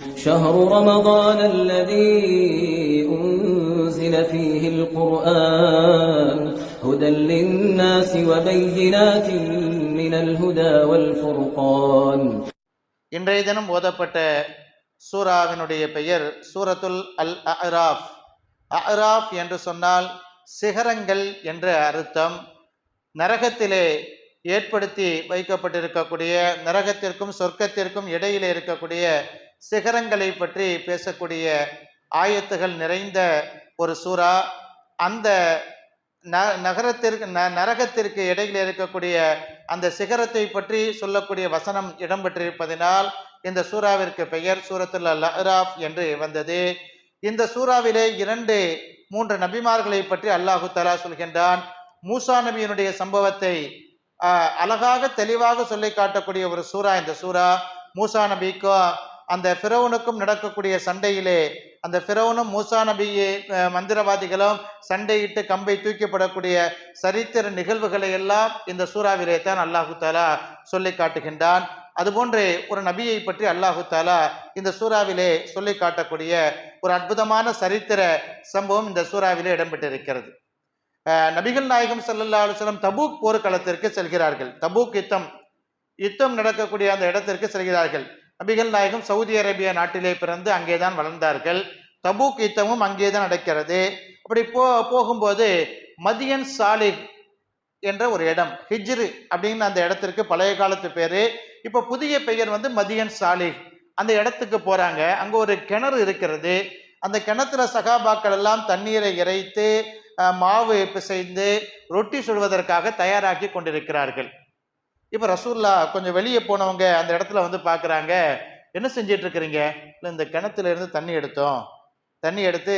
شهر رمضان الذي أنزل فيه القرآن هدى للناس وبينات من الهدى والفرقان இன்றைய தினம் ஓதப்பட்ட சூராவினுடைய பெயர் சூரத்துல் அல் அராஃப் அராஃப் என்று சொன்னால் சிகரங்கள் என்ற அர்த்தம் நரகத்திலே ஏற்படுத்தி வைக்கப்பட்டிருக்கக்கூடிய நரகத்திற்கும் சொர்க்கத்திற்கும் இடையிலே இருக்கக்கூடிய சிகரங்களை பற்றி பேசக்கூடிய ஆயத்துகள் நிறைந்த ஒரு சூறா. அந்த ந நகரத்திற்கு ந நரகத்திற்கு இடையில் இருக்கக்கூடிய அந்த சிகரத்தை பற்றி சொல்லக்கூடிய வசனம் இடம்பெற்றிருப்பதினால் இந்த சூறாவிற்கு பெயர் சூரத்துல் அல் என்று வந்தது. இந்த சூறாவிலே இரண்டு மூன்று நபிமார்களை பற்றி அல்லாஹு தலா சொல்கின்றான். மூசா நபியினுடைய சம்பவத்தை அழகாக தெளிவாக சொல்லி காட்டக்கூடிய ஒரு சூறா இந்த சூறா. மூசா நபிக்கும் அந்த ஃபிரௌனுக்கும் நடக்கக்கூடிய சண்டையிலே அந்த ஃபிரௌனும் மூசா நபியை மந்திரவாதிகளும் சண்டையிட்டு கம்பை தூக்கப்படக்கூடிய சரித்திர நிகழ்வுகளை எல்லாம் இந்த சூறாவிலே தான் அல்லாஹு தாலா சொல்லி காட்டுகின்றான். அதுபோன்றே ஒரு நபியை பற்றி அல்லாஹு தாலா இந்த சூறாவிலே சொல்லி காட்டக்கூடிய ஒரு அற்புதமான சரித்திர சம்பவம் இந்த சூறாவிலே இடம்பெற்றிருக்கிறது. நபிகள் நாயகம் ஸல்லல்லாஹு அலைஹி தபூக் போர்க்களத்திற்கு செல்கிறார்கள். தபூக் யுத்தம் யுத்தம் நடக்கக்கூடிய அந்த இடத்திற்கு செல்கிறார்கள். நபிகள் நாயகம் சவுதி அரேபியா நாட்டிலே பிறந்து அங்கே தான் வளர்ந்தார்கள். தபு கீத்தமும் அங்கே தான் நடக்கிறது. அப்படி போ போகும்போது மதியன் சாலிக் என்ற ஒரு இடம் ஹிஜ்ரு அப்படின்னு அந்த இடத்திற்கு பழைய காலத்து பேர். இப்போ புதிய பெயர் வந்து மதியன் சாலிக் அந்த இடத்துக்கு போகிறாங்க அங்கே ஒரு கிணறு இருக்கிறது. அந்த கிணத்துல சகாபாக்கள் எல்லாம் தண்ணீரை இறைத்து மாவு பிசைந்து ரொட்டி சுடுவதற்காக தயாராக்கி கொண்டிருக்கிறார்கள். இப்போ ரசூல்லா கொஞ்சம் வெளியே போனவங்க அந்த இடத்துல வந்து பார்க்குறாங்க என்ன செஞ்சிட்டு இருக்கிறீங்க இல்லை இந்த கிணத்துல இருந்து தண்ணி எடுத்தோம். தண்ணி எடுத்து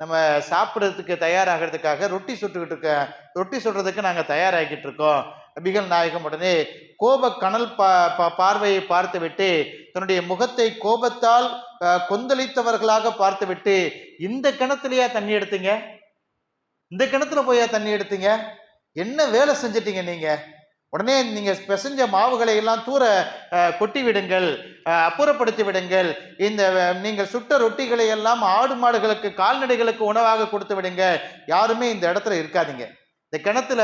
நம்ம சாப்பிட்றதுக்கு தயாராகிறதுக்காக ரொட்டி சுட்டுக்கிட்டு இருக்க ரொட்டி சுடுறதுக்கு நாங்கள் தயாராகிட்டு இருக்கோம். நபிகள் நாயகம் உடனே கோப கனல் பா பார்வையை பார்த்துவிட்டு தன்னுடைய முகத்தை கோபத்தால் கொந்தளித்தவர்களாக பார்த்துவிட்டு இந்த கிணத்துலயா தண்ணி எடுத்தீங்க? இந்த கிணத்துல போயா தண்ணி எடுத்தீங்க? என்ன வேலை செஞ்சிட்டீங்க நீங்கள் உடனே நீங்கள் பிசைஞ்ச மாவுகளை எல்லாம் தூர கொட்டி விடுங்கள் அப்புறப்படுத்தி விடுங்கள் இந்த நீங்கள் சுட்ட ரொட்டிகளை எல்லாம் ஆடு மாடுகளுக்கு கால்நடைகளுக்கு உணவாக கொடுத்து விடுங்க. யாருமே இந்த இடத்துல இருக்காதீங்க. இந்த கிணத்துல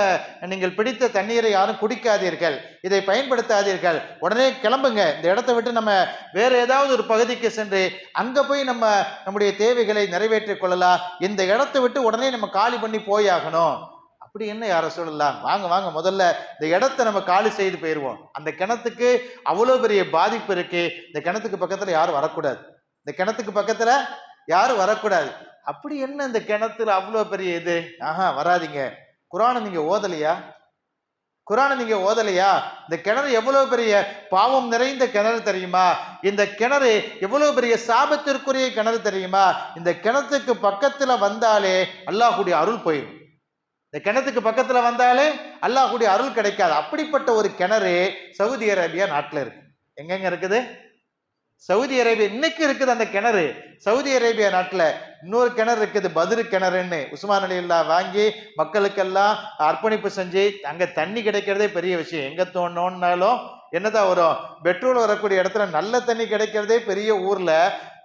நீங்கள் பிடித்த தண்ணீரை யாரும் குடிக்காதீர்கள். இதை பயன்படுத்தாதீர்கள். உடனே கிளம்புங்க. இந்த இடத்தை விட்டு நம்ம வேற ஏதாவது ஒரு பகுதிக்கு சென்று அங்கே போய் நம்ம நம்முடைய தேவைகளை நிறைவேற்றிக் கொள்ளலாம். இந்த இடத்தை விட்டு உடனே நம்ம காலி பண்ணி போயாகணும் அப்படி என்ன யார சொல்லலாம்? வாங்க வாங்க முதல்ல இந்த இடத்த நம்ம காலி செய்து போயிடுவோம் அந்த கிணத்துக்கு அவ்வளோ பெரிய பாதிப்பு இருக்கு இந்த கிணத்துக்கு பக்கத்தில் யாரும் வரக்கூடாது. இந்த கிணத்துக்கு பக்கத்தில் யாரும் வரக்கூடாது. அப்படி என்ன இந்த கிணத்துல அவ்வளோ பெரிய இது? ஆஹா வராதீங்க. குரானை நீங்கள் ஓதலையா? குரானை நீங்கள் ஓதலையா? இந்த கிணறு எவ்வளோ பெரிய பாவம் நிறைந்த கிணறு தெரியுமா? இந்த கிணறு எவ்வளோ பெரிய சாபத்திற்குரிய கிணறு தெரியுமா? இந்த கிணத்துக்கு பக்கத்தில் வந்தாலே அல்லாஹுடைய அருள் போயிடும் இந்த கிணத்துக்கு பக்கத்தில் வந்தாலே அல்லாஹுடைய அருள் கிடைக்காது. அப்படிப்பட்ட ஒரு கிணறு சவுதி அரேபியா நாட்டில் இருக்கு. எங்கெங்க இருக்குது? சவுதி அரேபியா இன்னைக்கு இருக்குது அந்த கிணறு. சவுதி அரேபியா நாட்டில் இன்னொரு கிணறு இருக்குது பதிரு கிணறுன்னு. உஸ்மான் அலில்லா வாங்கி மக்களுக்கெல்லாம் அர்ப்பணிப்பு செஞ்சு அங்கே தண்ணி கிடைக்கிறதே பெரிய விஷயம். எங்கே தோணுன்னாலும் என்னதான் வரும்? பெட்ரோல் வரக்கூடிய இடத்துல நல்ல தண்ணி கிடைக்கிறதே பெரிய ஊரில்.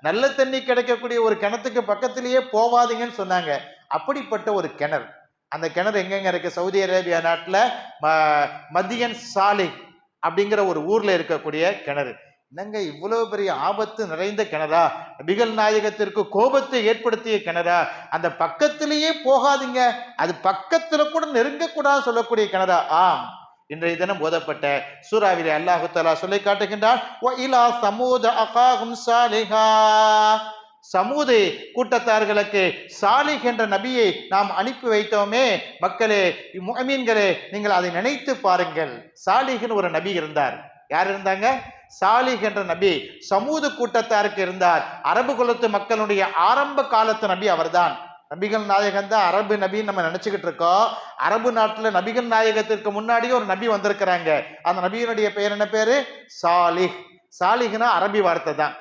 நல்ல தண்ணி கிடைக்கக்கூடிய ஒரு கிணத்துக்கு பக்கத்திலேயே போவாதீங்கன்னு சொன்னாங்க. அப்படிப்பட்ட ஒரு கிணறு. அந்த கிணறு எங்கெங்க இருக்கு? சவுதி அரேபியா நாட்டில் ம- மதியன் சாலிக் அப்படிங்கிற ஒரு ஊர்ல இருக்கக்கூடிய கிணறு. என்னங்க இவ்வளவு பெரிய ஆபத்து நிறைந்த கிணறா? பிகல் நாயகத்திற்கு கோபத்தை ஏற்படுத்திய கிணறா? அந்த பக்கத்திலேயே போகாதீங்க. அது பக்கத்துல கூட நெருங்கக்கூடாது சொல்லக்கூடிய கிணறா? ஆம். இன்றைய தினம் ஓதப்பட்ட சூறாவிலே அல்லாஹு தலா சொல்லி காட்டுகின்றான் "வ சாலிஹா. சமூது கூட்டத்தார்களுக்கு சாலிஹ் என்ற நபியை நாம் அனுப்பி வைத்தோமே. மக்களே மீன்களே நீங்கள் அதை நினைத்து பாருங்கள். சாலிஹின் ஒரு நபி இருந்தார். யார் இருந்தாங்க? சாலிஹ் என்ற நபி. சமூது கூட்டத்தாருக்கு இருந்தார். அரபு குலத்து மக்களுடைய ஆரம்ப காலத்து நபி அவர்தான். நபிகள் நாயகன் தான். அரபு நபின்னு நம்ம நினச்சிக்கிட்டு இருக்கோம். அரபு நாட்டில் நபிகள் நாயகத்திற்கு முன்னாடியே ஒரு நபி வந்திருக்கிறாங்க. அந்த நபியினுடைய பெயர் என்ன பேர்? சாலிஹ். சாலிஹ்னா அரபி வார்த்தை தான்.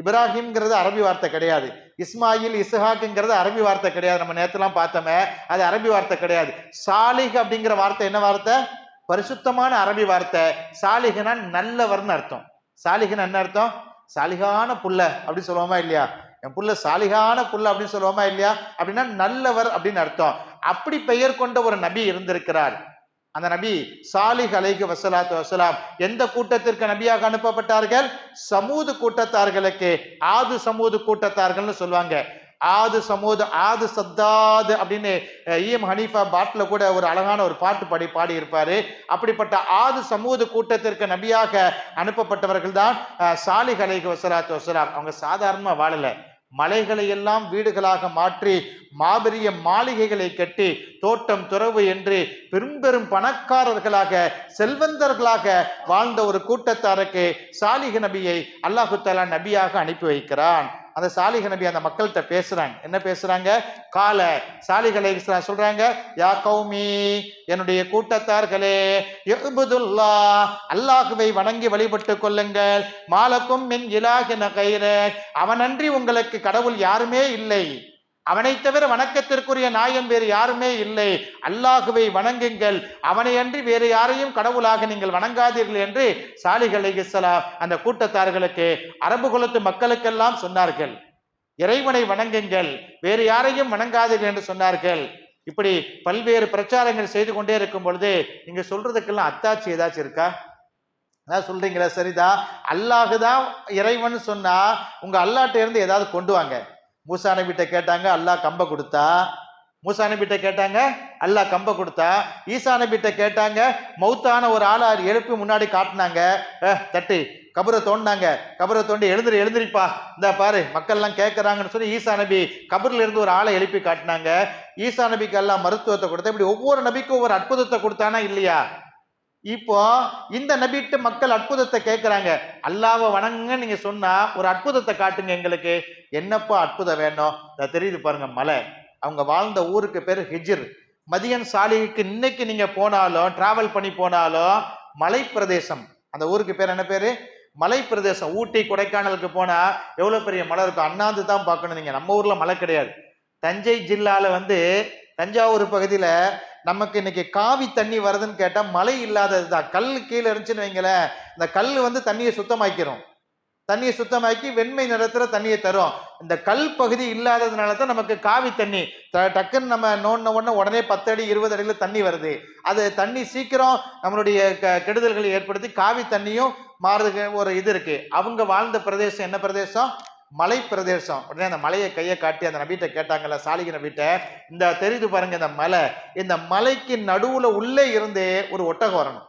இப்ராஹிம்ங்கிறது அரபி வார்த்தை கிடையாது. இஸ்மாயில் இஸ்ஹாக்குங்கிறது அரபி வார்த்தை கிடையாது. நம்ம நேத்துலாம் பார்த்தோமே அது அரபி வார்த்தை கிடையாது. சாலிஹ் அப்படிங்கிற வார்த்தை என்ன வார்த்தை? பரிசுத்தமான அரபி வார்த்தை. சாலிஹ்னா நல்லவர்னு அர்த்தம். சாலிஹ்னா என்ன அர்த்தம்? சாலிகான புள்ள அப்படின்னு சொல்லுவோமா இல்லையா? என் புள்ள சாலிகான புள்ள அப்படின்னு சொல்லுவோமா இல்லையா? அப்படின்னா நல்லவர் அப்படின்னு அர்த்தம். அப்படி பெயர் கொண்ட ஒரு நபி இருந்திருக்கிறார். அந்த நபி சாலிஹ் அலைஹி வசலாத்து வசலாம் எந்த கூட்டத்திற்கு நபியாக அனுப்பப்பட்டார்கள்? சமூது கூட்டத்தார்களுக்கு. ஆது சமூது கூட்டத்தார்கள்னு சொல்லுவாங்க. ஆது சமூது ஆது சத்தாது அப்படின்னு ஈஎம் ஹனீஃபா பாட்டில் கூட ஒரு அழகான ஒரு பாட்டு பாடி பாடியிருப்பார். அப்படிப்பட்ட ஆது சமூது கூட்டத்திற்கு நபியாக அனுப்பப்பட்டவர்கள் தான் சாலிஹ் அலைஹி வசலாத்து வசலாம் அவங்க சாதாரணமாக வாழலை. மலைகளை எல்லாம் வீடுகளாக மாற்றி மாபெரிய மாளிகைகளை கட்டி தோட்டம் துறவு என்று பெரும்பெரும் பணக்காரர்களாக செல்வந்தர்களாக வாழ்ந்த ஒரு கூட்டத்தாருக்கு சாலிக நபியை அல்லாஹு தாலா நபியாக அனுப்பி வைக்கிறான். அந்த சாலிக நபி அந்த மக்கள்கிட்ட பேசுறாங்க. என்ன பேசுறாங்க? கால. சாலிகளை சொல்றாங்க யா கௌமி என்னுடைய கூட்டத்தார்களே எஹ்புதுல்லா அல்லாஹுவை வணங்கி வழிபட்டு கொள்ளுங்கள். மாலக்கும் மின் இலாகின கயிறு அவனன்றி உங்களுக்கு கடவுள் யாருமே இல்லை. அவனை தவிர வணக்கத்திற்குரிய நாயம் வேறு யாருமே இல்லை. அல்லாஹுவை வணங்குங்கள். அவனை அன்றி வேறு யாரையும் கடவுளாக நீங்கள் வணங்காதீர்கள் என்று சாலிகளை இஸ்லாம் அந்த கூட்டத்தார்களுக்கு அரபு குலத்து மக்களுக்கெல்லாம் சொன்னார்கள். இறைவனை வணங்குங்கள். வேறு யாரையும் வணங்காதீர்கள் என்று சொன்னார்கள். இப்படி பல்வேறு பிரச்சாரங்கள் செய்து கொண்டே இருக்கும் பொழுது நீங்க சொல்றதுக்கெல்லாம் அத்தாட்சி ஏதாச்சும் இருக்கா? அதான் சொல்றீங்களா சரிதான் அல்லாஹுதான் இறைவன் சொன்னா உங்க அல்லாட்ட இருந்து ஏதாவது கொண்டு வாங்க. மூசா நபிட்ட கேட்டாங்க அல்லாஹ் கம்பை கொடுத்தா. மூசா நபிட்ட கேட்டாங்க அல்லாஹ் கம்பை கொடுத்தா. ஈசா நபிட்ட கேட்டாங்க மௌத்தான ஒரு ஆளை எழுப்பி முன்னாடி காட்டினாங்க. தட்டு கபரை தோண்டினாங்க. கபரை தோண்டி எழுந்துரு எழுந்திரிப்பா. இந்த பாரு மக்கள்லாம் கேட்குறாங்கன்னு சொல்லி ஈசா நபி கபரில் இருந்து ஒரு ஆளை எழுப்பி காட்டினாங்க. ஈசா நபிக்கு எல்லாம் மருத்துவத்தை கொடுத்தா இப்படி ஒவ்வொரு நபிக்கும் ஒவ்வொரு அற்புதத்தை கொடுத்தானா இல்லையா? இப்போ இந்த நபிட்டு மக்கள் அற்புதத்தை கேட்குறாங்க அல்லாவை வணங்குங்க நீங்க சொன்னா ஒரு அற்புதத்தை காட்டுங்க எங்களுக்கு. என்னப்பா அற்புதம் வேணும்? அதை தெரியுது பாருங்க மலை. அவங்க வாழ்ந்த ஊருக்கு பேர் ஹிஜிர். மதியன் சாலைக்கு இன்னைக்கு நீங்க போனாலும் டிராவல் பண்ணி போனாலும் மலை பிரதேசம் அந்த ஊருக்கு பேர் என்ன பேரு? மலை பிரதேசம் ஊட்டி கொடைக்கானலுக்கு போனா எவ்வளவு பெரிய மலை இருக்கும் அண்ணாந்து தான் பார்க்கணும் நீங்க. நம்ம ஊர்ல மலை கிடையாது. தஞ்சை ஜில்லால வந்து தஞ்சாவூர் பகுதியில நமக்கு இன்னைக்கு காவி தண்ணி வருதுன்னு கேட்டால் மழை இல்லாதது தான் கல் கீழே இருந்துச்சுன்னு வைங்களேன் இந்த கல் வந்து தண்ணியை சுத்தமாக்கிறோம் தண்ணியை சுத்தமாக்கி வெண்மை நிறத்துல தண்ணியை தரும். இந்த கல் பகுதி இல்லாததுனால தான் நமக்கு காவி தண்ணி. டக்குன்னு நம்ம நோண்ட உடனே உடனே பத்து அடி இருபது அடியில் தண்ணி வருது. அது தண்ணி சீக்கிரம் நம்மளுடைய க கெடுதல்களை ஏற்படுத்தி காவி தண்ணியும் மாறுது ஒரு இது இருக்குது அவங்க வாழ்ந்த பிரதேசம் என்ன பிரதேசம்? மலை பிரதேசம் உடனே அந்த மலையை கையை காட்டி அந்த நபீட்டை கேட்டாங்கல்ல சாலிக நபீட்டை இந்த தெரியுது பாருங்க இந்த மலை இந்த மலைக்கு நடுவுல உள்ளே இருந்தே ஒரு ஒட்டகம் வரணும்.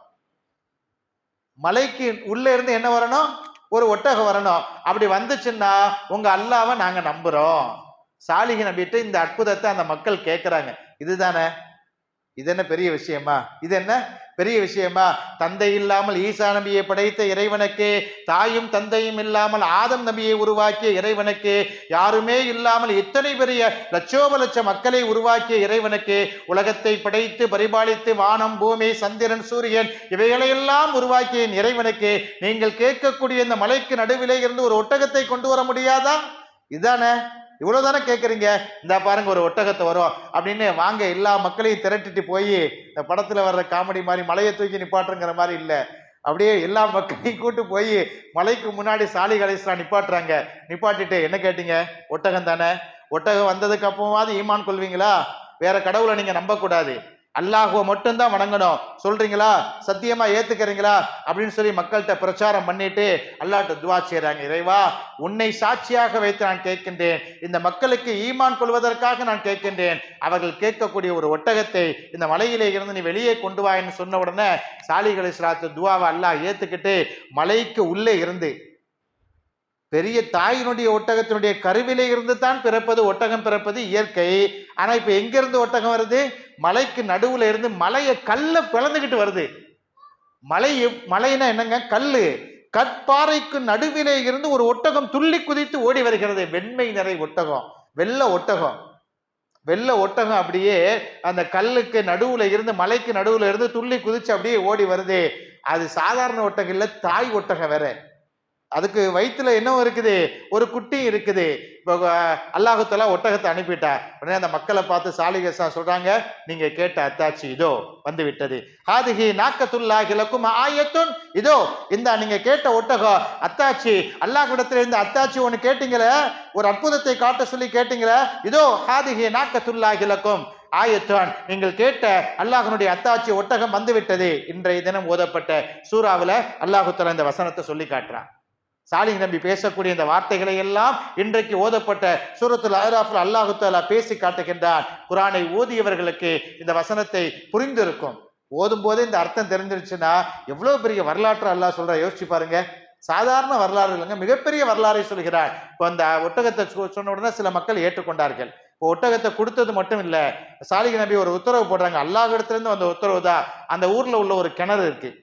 மலைக்கு உள்ளே இருந்து என்ன வரணும்? ஒரு ஒட்டகம் வரணும். அப்படி வந்துச்சுன்னா உங்க அல்லாவை நாங்க நம்புறோம். சாலிக நம்பிட்டு இந்த அற்புதத்தை அந்த மக்கள் கேட்கிறாங்க இதுதானே? இது என்ன பெரிய விஷயமா? இது என்ன? பெரிய விஷயமா? தந்தை இல்லாமல் ஈசா நபியை படைத்த இறைவனுக்கு தாயும் தந்தையும் இல்லாமல் ஆதம் நபியை உருவாக்கிய இறைவனுக்கு யாருமே இல்லாமல் இத்தனை பெரிய லட்சோப லட்சம் மக்களை உருவாக்கிய இறைவனுக்கு உலகத்தை படைத்து பரிபாலித்து வானம் பூமி சந்திரன் சூரியன் இவைகளையெல்லாம் உருவாக்கிய இறைவனுக்கு நீங்கள் கேட்கக்கூடிய இந்த மலைக்கு நடுவிலே இருந்து ஒரு ஒட்டகத்தை கொண்டு வர முடியாதா? இதானே? இவ்வளோ தானே கேட்குறீங்க இந்த பாருங்க ஒரு ஒட்டகத்தை வரும். அப்படின்னு வாங்க எல்லா மக்களையும் திரட்டிட்டு போய் இந்த படத்தில் வர்ற காமெடி மாதிரி மலையை தூக்கி நிப்பாட்டுங்கிற மாதிரி இல்லை. அப்படியே எல்லா மக்களையும் கூட்டு போய் மலைக்கு முன்னாடி சாலி கணேசனா நிப்பாட்டுறாங்க. நிப்பாட்டிட்டு என்ன கேட்டீங்க? ஒட்டகம் தானே? ஒட்டகம் வந்ததுக்கு அப்புறமாவது ஈமான் கொள்வீங்களா? வேற கடவுளை நீங்கள் நம்பக்கூடாது. அல்லாஹுவை மட்டும்தான் வணங்கணும். சொல்றீங்களா? சத்தியமா ஏத்துக்கிறீங்களா? அப்படின்னு சொல்லி மக்கள்கிட்ட பிரச்சாரம் பண்ணிட்டு அல்லாட்ட துவா செய்யறாங்க இறைவா உன்னை சாட்சியாக வைத்து நான் கேட்கின்றேன். இந்த மக்களுக்கு ஈமான் கொள்வதற்காக நான் கேட்கின்றேன். அவர்கள் கேட்கக்கூடிய ஒரு ஒட்டகத்தை இந்த மலையிலே இருந்து நீ வெளியே கொண்டு வா என்று சொன்ன உடனே சாலிகளை சிலாத்து துவாவை அல்லாஹ் ஏத்துக்கிட்டு மலைக்கு உள்ளே இருந்து பெரிய தாயினுடைய ஒட்டகத்தினுடைய கருவிலே இருந்து தான் பிறப்பது ஒட்டகம் பிறப்பது இயற்கை. ஆனா இப்ப எங்க இருந்து ஒட்டகம் வருது? மலைக்கு நடுவுல இருந்து மலையை கல்ல பிளந்துகிட்டு வருது. மலை மலைனா என்னங்க? கல்லு. கற்பாறைக்கு நடுவிலே இருந்து ஒரு ஒட்டகம் துள்ளி குதித்து ஓடி வருகிறது. வெண்மை நிறை ஒட்டகம். வெள்ள ஒட்டகம். வெள்ள ஒட்டகம் அப்படியே அந்த கல்லுக்கு நடுவுல இருந்து மலைக்கு நடுவுல இருந்து துள்ளி குதிச்சு அப்படியே ஓடி வருது. அது சாதாரண ஒட்டகம் இல்லை தாய் ஒட்டகம் வேற. அதுக்கு வயிற்றுல என்ன இருக்குது? ஒரு குட்டி இருக்குது. இப்போ அல்லாஹுத்தலா ஒட்டகத்தை அனுப்பிட்டா. உடனே அந்த மக்களை பார்த்து சாலிகசா சொல்றாங்க நீங்க கேட்ட அத்தாச்சி இதோ வந்து விட்டது ஹாதிஹி நாக்கத்துல்லா கிழக்கும் ஆயத்துன். இதோ இந்த நீங்க கேட்ட ஒட்டகம் அத்தாச்சி அல்லாஹ்விடத்துல இருந்து அத்தாச்சி ஒன்று கேட்டீங்களே? ஒரு அற்புதத்தை காட்ட சொல்லி கேட்டீங்களே? இதோ ஹாதிஹி நாக்கத்துல்லா கிழக்கும் ஆயத்தான். நீங்கள் கேட்ட அல்லாஹனுடைய அத்தாச்சி ஒட்டகம் வந்துவிட்டது. இன்றைய தினம் ஓதப்பட்ட சூறாவில் அல்லாஹுத்தலா இந்த வசனத்தை சொல்லி காட்டுறான். சாலிஹ் நம்பி பேசக்கூடிய இந்த வார்த்தைகளை எல்லாம் இன்றைக்கு ஓதப்பட்ட சூரத்துல் அஹ்ராஃப்ல அல்லாஹு தாலா பேசி காட்டுகின்றான். குரானை ஓதியவர்களுக்கு இந்த வசனத்தை புரிந்திருக்கும். ஓதும் போதே இந்த அர்த்தம் தெரிஞ்சிருச்சுன்னா எவ்வளவு பெரிய வரலாற்று அல்லாஹ் சொல்ற? யோசிச்சு பாருங்க. சாதாரண வரலாறு இல்லைங்க. மிகப்பெரிய வரலாறை சொல்கிறார். இப்போ அந்த ஒட்டகத்தை சொன்ன உடனே சில மக்கள் ஏற்றுக்கொண்டார்கள். இப்போ ஒட்டகத்தை கொடுத்தது மட்டும் இல்லை சாலிக நபி ஒரு உத்தரவு போடுறாங்க. அல்லாஹ் இடத்துலேருந்து வந்த உத்தரவு தான். அந்த ஊரில் உள்ள ஒரு கிணறு இருக்குது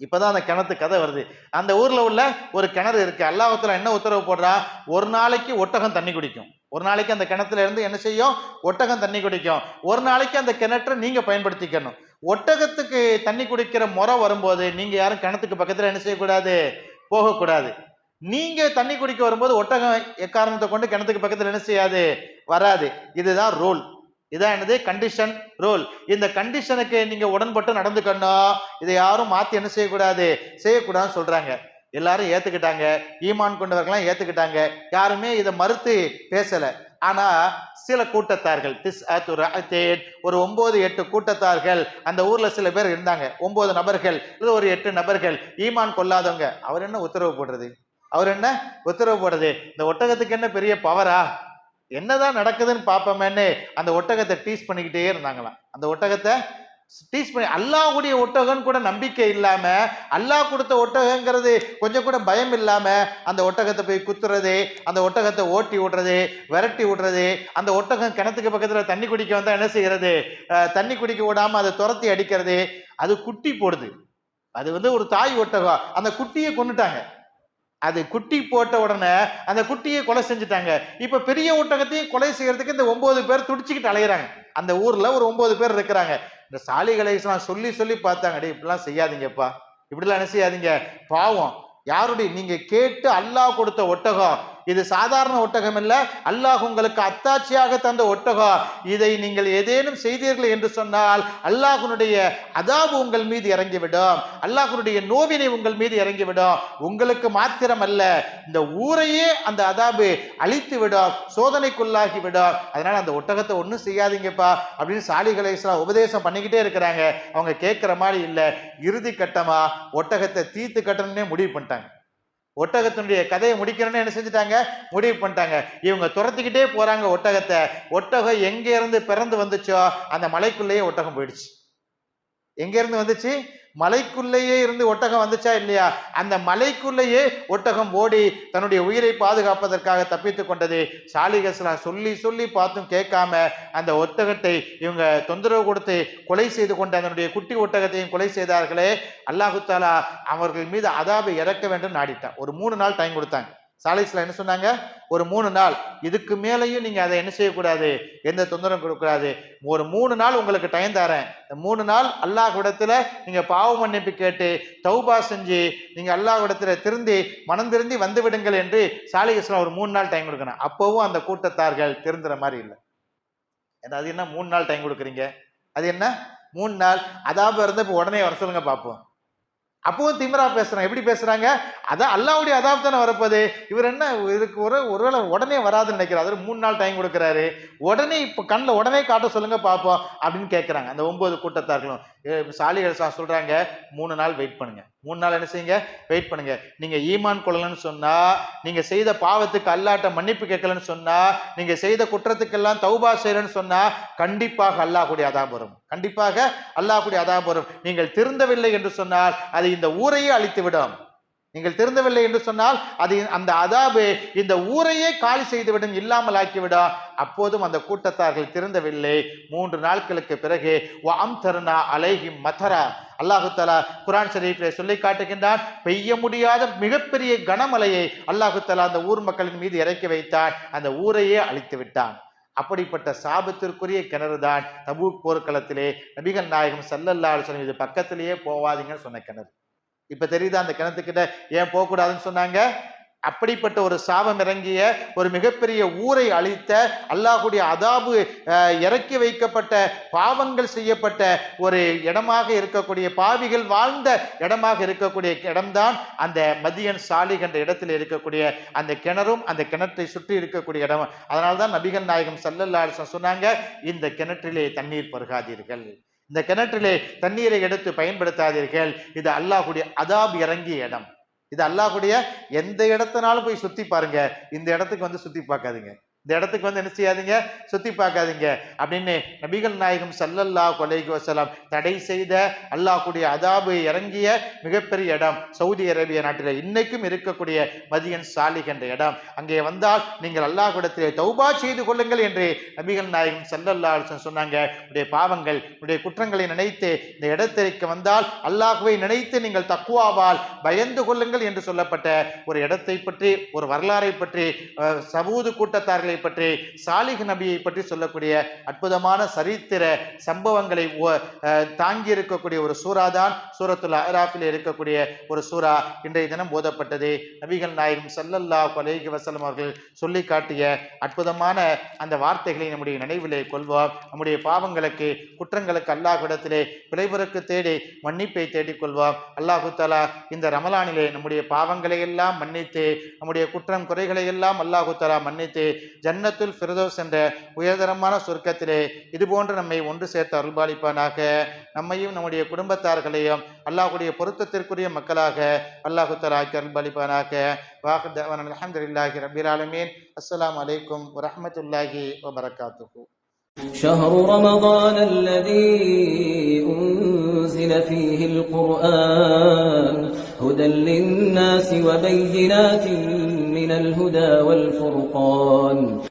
இப்பதான் அந்த கிணத்து கதை வருது. அந்த ஊர்ல உள்ள ஒரு கிணறு இருக்கு. அல்லாஹத்துல என்ன உத்தரவு போடுறா? ஒரு நாளைக்கு ஒட்டகம் தண்ணி குடிக்கும். ஒரு நாளைக்கு அந்த கிணத்துல இருந்து என்ன செய்யும்? ஒட்டகம் தண்ணி குடிக்கும். ஒரு நாளைக்கு அந்த கிணற்றை நீங்க பயன்படுத்திக்கணும். ஒட்டகத்துக்கு தண்ணி குடிக்கிற முறை வரும்போது நீங்க யாரும் கிணத்துக்கு பக்கத்துல என்ன செய்யக்கூடாது? போகக்கூடாது. நீங்க தண்ணி குடிக்க வரும்போது ஒட்டகம் எக்காரணத்தை கொண்டு கிணத்துக்கு பக்கத்துல என்ன செய்யாது? வராது. இதுதான் ரூல். இதான் என்னது? கண்டிஷன் ரூல் இந்த கண்டிஷனுக்கு நீங்க உடன்பட்டு நடந்துக்கணும் இதை யாரும் மாத்தி என்ன செய்யக்கூடாது? செய்யக்கூடாதுன்னு சொல்றாங்க. எல்லாரும் ஏத்துக்கிட்டாங்க. ஈமான் கொண்டவர்கள்லாம் ஏத்துக்கிட்டாங்க. யாருமே இதை மறுத்து பேசல. ஆனா சில கூட்டத்தார்கள் திஸ் ஒரு ஒன்பது எட்டு கூட்டத்தார்கள் அந்த ஊர்ல சில பேர் இருந்தாங்க. ஒன்பது நபர்கள் இல்லை ஒரு எட்டு நபர்கள் ஈமான் கொள்ளாதவங்க. அவர் என்ன உத்தரவு போடுறது? அவர் என்ன உத்தரவு போடுறது? இந்த ஒட்டகத்துக்கு என்ன பெரிய பவரா என்னதான் நடக்குதுன்னு பார்ப்போமேன்னு அந்த ஒட்டகத்தை டீஸ் பண்ணிக்கிட்டே இருந்தாங்களாம். அந்த ஒட்டகத்தை டீஸ் பண்ணி அல்லாஹ்வுடைய ஒட்டகம்னு கூட நம்பிக்கை இல்லாமல் அல்லாஹ் கொடுத்த ஒட்டகங்கிறது கொஞ்சம் கூட பயம் இல்லாமல் அந்த ஒட்டகத்தை போய் குத்துறது அந்த ஒட்டகத்தை ஓட்டி விடுறது விரட்டி விடுறது அந்த ஒட்டகம் கிணத்துக்கு பக்கத்தில் தண்ணி குடிக்க வந்தால் என்ன செய்கிறது தண்ணி குடிக்க விடாமல் அதை துரத்தி அடிக்கிறது. அது குட்டி போடுது. அது வந்து ஒரு தாய் ஒட்டகம். அந்த குட்டியை கொண்டுட்டாங்க அது குட்டி போட்ட உடனே அந்த குட்டியை கொலை செஞ்சுட்டாங்க. இப்ப பெரிய ஒட்டகத்தையும் கொலை செய்யறதுக்கு இந்த ஒன்பது பேர் துடிச்சுக்கிட்டு அலையிறாங்க. அந்த ஊர்ல ஒரு ஒன்பது பேர் இருக்கிறாங்க. இந்த சாலிகளை சொல்லி சொல்லி பார்த்தாங்க. டேய் இப்படிலாம் செய்யாதீங்கப்பா. இப்படிலாம் என்ன செய்யாதீங்க? பாவம். யாருடைய? நீங்க கேட்டு அல்லாஹ் கொடுத்த ஒட்டகம். இது சாதாரண ஒட்டகம் இல்ல அல்லாஹ் உங்களுக்கு அத்தாட்சியாக தந்த ஒட்டகம் இதை நீங்கள் ஏதேனும் செய்தீர்கள் என்று சொன்னால் அல்லாஹுனுடைய அதாவு உங்கள் மீது இறங்கிவிடும். அல்லாஹுனுடைய நோவினை உங்கள் மீது இறங்கிவிடும். உங்களுக்கு மாத்திரம் அல்ல இந்த ஊரையே அந்த அதாபு அழித்து விடும் சோதனைக்குள்ளாகி விடும் அதனால அந்த ஒட்டகத்தை ஒன்றும் செய்யாதீங்கப்பா அப்படின்னு சாலிகளை உபதேசம் பண்ணிக்கிட்டே இருக்கிறாங்க. அவங்க கேட்குற மாதிரி இல்லை. இறுதி கட்டமா ஒட்டகத்தை தீர்த்து கட்டணும்னே முடிவு பண்ணிட்டாங்க. ஒட்டகத்தினுடைய கதையை முடிக்கிறேன்னு என்ன செஞ்சுட்டாங்க? முடிவு பண்ணிட்டாங்க. இவங்க துரத்திக்கிட்டே போறாங்க ஒட்டகத்தை. ஒட்டகம் எங்க இருந்து பிறந்து வந்துச்சோ அந்த மலைக்குள்ளேயே ஒட்டகம் போயிடுச்சு. எங்க இருந்து வந்துச்சு? மலைக்குள்ளேயே இருந்து ஒட்டகம் வந்துச்சா இல்லையா? அந்த மலைக்குள்ளேயே ஒட்டகம் ஓடி தன்னுடைய உயிரை பாதுகாப்பதற்காக தப்பித்து கொண்டது. சாலிகஸ்லாம் சொல்லி சொல்லி பார்த்தும் கேட்காம அந்த ஒட்டகத்தை இவங்க தொந்தரவு கொடுத்து கொலை செய்து கொண்டு அதனுடைய குட்டி ஒட்டகத்தையும் கொலை செய்தார்களே. அல்லாஹு தாலா அவர்கள் மீது அதாபை இறக்க வேண்டும் நாடிட்டான். ஒரு மூணு நாள் டைம் கொடுத்தாங்க. சாலிஸ்ல என்ன சொன்னாங்க? ஒரு மூணு நாள். இதுக்கு மேலேயும் நீங்கள் அதை என்ன செய்யக்கூடாது? எந்த தொந்தரவும் கொடுக்கக்கூடாது. ஒரு மூணு நாள் உங்களுக்கு டைம் தரேன். இந்த மூணு நாள் அல்லாஹ் இடத்துல நீங்கள் பாவ மன்னிப்பு கேட்டு தௌபா செஞ்சு நீங்கள் அல்லாஹ் இடத்துல திருந்தி மனம் திருந்தி வந்து விடுங்கள் என்று சாலிகஸ்லாம் ஒரு மூணு நாள் டைம் கொடுக்கணும். அப்போவும் அந்த கூட்டத்தார்கள் திருந்துற மாதிரி இல்லை. ஏன்னா அது என்ன மூணு நாள் டைம் கொடுக்குறீங்க? அது என்ன? மூணு நாள். அதாவது இருந்தால் இப்போ உடனே வர சொல்லுங்க பார்ப்போம் அப்பவும் திமிரா பேசுகிறான் எப்படி பேசுகிறாங்க அதான் அல்லாவுடைய அதாப் தானே வரப்போது இவர் என்ன இதுக்கு ஒரு ஒருவேளை உடனே வராதுன்னு நினைக்கிறார். அது மூணு நாள் டைம் கொடுக்குறாரு. உடனே இப்போ கண்ணில் உடனே காட்ட சொல்லுங்க பார்ப்போம் அப்படின்னு கேட்குறாங்க அந்த ஒம்பது கூட்டத்தார்களும். சாலிகள் சா சொல்கிறாங்க மூணு நாள் வெயிட் பண்ணுங்க. மூணு நாள் என்ன செய்யுங்க? வெயிட் பண்ணுங்க. நீங்கள் ஈமான் கொள்ளலன்னு சொன்னால் நீங்கள் செய்த பாவத்துக்கு அல்லாட்ட மன்னிப்பு கேட்கலன்னு சொன்னால் நீங்கள் செய்த குற்றத்துக்கெல்லாம் தௌபா செய்யலன்னு சொன்னால் கண்டிப்பாக அல்லாஹுடைய அதாபுரம் கண்டிப்பாக அல்லாஹுடைய அதாபுரம் நீங்கள் திருந்தவில்லை என்று சொன்னால் அது இந்த ஊரையே அழித்து விடும் நீங்கள் திருந்தவில்லை என்று சொன்னால் அது அந்த அதாபு இந்த ஊரையே காலி செய்துவிடும் இல்லாமல் ஆக்கிவிடும் அப்போதும் அந்த கூட்டத்தார்கள் திருந்தவில்லை. மூன்று நாட்களுக்கு பிறகு வாம் தருணா அலைஹி மதரா. அல்லாஹு தலா குரான் ஷரீஃபில் சொல்லி காட்டுகின்றான் பெய்ய முடியாத மிகப்பெரிய கனமலையை அல்லாஹு தலா அந்த ஊர் மக்களின் மீது இறக்கி வைத்தான் அந்த ஊரையே அழித்து விட்டான். அப்படிப்பட்ட சாபத்திற்குரிய கிணறு தான் தபூக் போர்க்களத்திலே நபிகள் நாயகம் சல்லல்லா சொன்ன இது பக்கத்திலேயே போவாதீங்கன்னு சொன்ன கிணறு. இப்ப தெரியுதா அந்த கிணத்துக்கிட்ட ஏன் போகக்கூடாதுன்னு சொன்னாங்க? அப்படிப்பட்ட ஒரு சாபம் இறங்கிய ஒரு மிகப்பெரிய ஊரை அழித்த அல்லாஹுடைய அதாபு இறக்கி வைக்கப்பட்ட பாவங்கள் செய்யப்பட்ட ஒரு இடமாக இருக்கக்கூடிய பாவிகள் வாழ்ந்த இடமாக இருக்கக்கூடிய இடம்தான் அந்த மதியன் சாலிக் என்ற இடத்தில் இருக்கக்கூடிய அந்த கிணறும் அந்த கிணற்றை சுற்றி இருக்கக்கூடிய இடம் அதனால்தான் நபிகள் நாயகம் சல்லல்லா சொன்னாங்க இந்த கிணற்றிலே தண்ணீர் பருகாதீர்கள். இந்த கிணற்றிலே தண்ணீரை எடுத்து பயன்படுத்தாதீர்கள். இது அல்லாஹுடைய அதாப் இறங்கிய இடம். இது அல்லாஹுடைய எந்த இடத்தினாலும் போய் சுற்றி பாருங்க. இந்த இடத்துக்கு வந்து சுற்றி பார்க்காதீங்க. இந்த இடத்துக்கு வந்து என்ன செய்யாதீங்க? சுற்றி பார்க்காதீங்க. அப்படின்னு நபிகள் நாயகம் சல்லல்லா அலைஹி வஸல்லம் தடை செய்த அல்லாஹுடைய அதாபு இறங்கிய மிகப்பெரிய இடம் சவுதி அரேபிய நாட்டில் இன்னைக்கும் இருக்கக்கூடிய மதியன் சாலிக் என்ற இடம். அங்கே வந்தால் நீங்கள் அல்லாஹ்விடத்திலே தௌபா செய்து கொள்ளுங்கள் என்று நபிகள் நாயகம் சல்லல்லா சொன்னாங்க. உடைய பாவங்கள் உடைய குற்றங்களை நினைத்து இந்த இடத்திற்கு வந்தால் அல்லாஹுவை நினைத்து நீங்கள் தக்குவாவால் பயந்து கொள்ளுங்கள் என்று சொல்லப்பட்ட ஒரு இடத்தை பற்றி ஒரு வரலாறை பற்றி சபூது கூட்டத்தார்கள் கூட்டத்தார்களை பற்றி சாலிஹ் நபியை பற்றி சொல்லக்கூடிய அற்புதமான சரித்திர சம்பவங்களை தாங்கி இருக்கக்கூடிய ஒரு சூறா தான் சூரத்துல் அராஃபில் இருக்கக்கூடிய ஒரு சூறா இன்றைய தினம் ஓதப்பட்டது. நபிகள் நாயகம் சல்லல்லா கொலைகி வசலம் அவர்கள் சொல்லி காட்டிய அற்புதமான அந்த வார்த்தைகளை நம்முடைய நினைவிலே கொள்வோம். நம்முடைய பாவங்களுக்கு குற்றங்களுக்கு அல்லாஹிடத்திலே விளைபுறக்கு தேடி மன்னிப்பை தேடிக் கொள்வோம். அல்லாஹு இந்த ரமலானிலே நம்முடைய பாவங்களை எல்லாம் மன்னித்து நம்முடைய குற்றம் குறைகளை எல்லாம் அல்லாஹு மன்னித்து ஜன்னத்துல் ஃபிர்தௌஸ் என்ற உயர்தரமான சொர்க்கத்திலே இதுபோன்று நம்மை ஒன்று சேர்த்து அருள்பாலிப்பானாக நம்மையும் நம்முடைய குடும்பத்தார்களையும் அல்லாஹ்வுடைய பொருத்தத்திற்குரிய மக்களாக அல்லாஹு தஆலா ஆக்கி அருள்பாலிப்பானாக வாஹ் தஅவானா அல்ஹம்துலில்லாஹி ரப்பில் ஆலமீன் அஸ்ஸலாமு அலைக்கும் வரஹ்மத்துல்லாஹி வபரகாத்துஹு شهر رمضان الذي أنزل فيه القرآن هدى للناس وبينات من الهدى والفرقان.